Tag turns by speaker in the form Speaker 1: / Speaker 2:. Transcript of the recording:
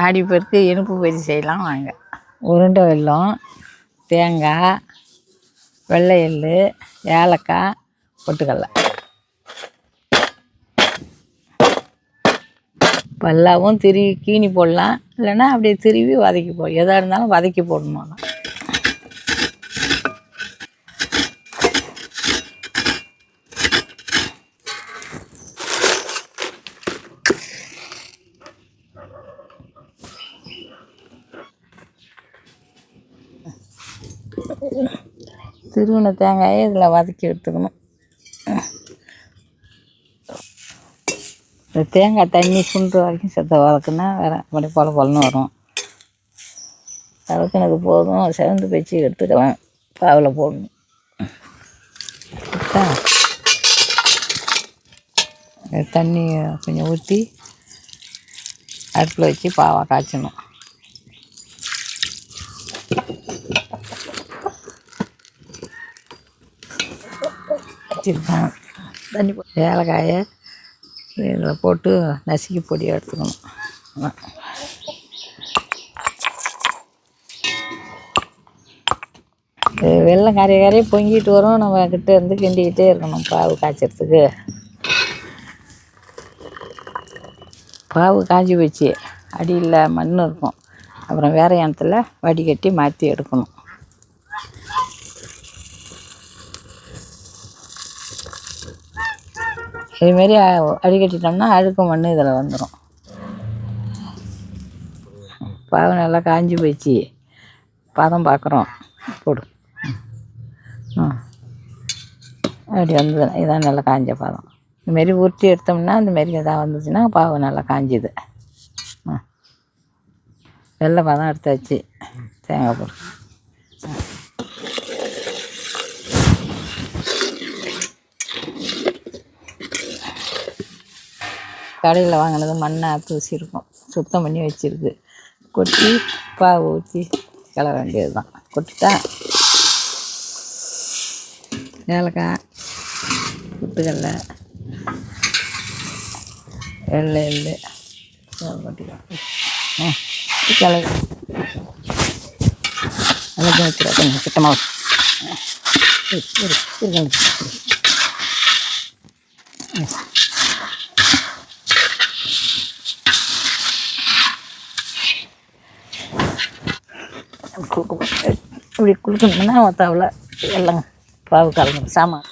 Speaker 1: ஆடி பெருக்கு இனிப்பு பஜ்ஜி செய்யலாம் வாங்க.
Speaker 2: உருண்டை வெல்லம் தேங்காய் வெள்ளை எள் ஏலக்காய் பொட்டுக்கடலை பல்லாவும் திருவி கீனி போடலாம். இல்லைன்னா அப்படியே திருவி வதக்கி போ எதாக இருந்தாலும் வதக்கி போடணும். திருவின தேங்காயை இதில் வதக்கி எடுத்துக்கணும். இந்த தேங்காய் தண்ணி சுண்டு வரைக்கும் செத்த வதக்குனா வேற அப்படி பொல பொலன்னு வரும். வதக்குனது போதும். செவந்து வச்சு எடுத்துக்கலாம். பாவில் போடணும். தண்ணி கொஞ்சம் ஊற்றி அடுப்பில் வச்சு பாவை காய்ச்சணும். வச்சுருக்கேன். தண்ணி போ- ஏலக்காயை இதில் போட்டு நசுக்கி பொடியை எடுத்துக்கணும். வெள்ளம் கரைய கரையை பொங்கிட்டு வரும். நம்ம கிட்ட இருந்து கிண்டிக்கிட்டே இருக்கணும் பாவு காய்ச்சறதுக்கு. பாவு காஞ்சி போச்சு. அடியில் மண் இருக்கும். அப்புறம் வேற இடத்துல வடிகட்டி மாற்றி எடுக்கணும். இதுமாரி அடிக்கட்டிட்டோம்னா அழுக்கு மண் இதில் வந்துடும் பாவு நல்லா காஞ்சி போச்சு பதம் பார்க்குறோம் போடு. ம் அப்படி வந்தது. இதான் நல்லா காஞ்ச பதம். இதுமாரி உருட்டி எடுத்தோம்னா இந்தமாரி எதாவது வந்துச்சுன்னா பாவம் நல்லா காஞ்சுது. ம் வெள்ளை பதம் எடுத்தாச்சு. தேங்காய் போடு. கடையில் வாங்கினது மண்ணாக தூசி இருக்கும் சுத்தம் பண்ணி வச்சுருக்கு. கொட்டி பாவு ஊற்றி கிளற வேண்டியது தான் கொட்டிட்டா ஏலக்காய் புட்டுக்கல்ல வெள்ளை எள்ளு. இதெல்லாம் கொட்டிக்கலாம். ம் கொஞ்சம் சுத்தமாக இருக்கணும் குறுக்கு இப்படி குளுக்கணும்னா ஒத்தாவில் எல்லாம் பாவு கலந்து சாமான்.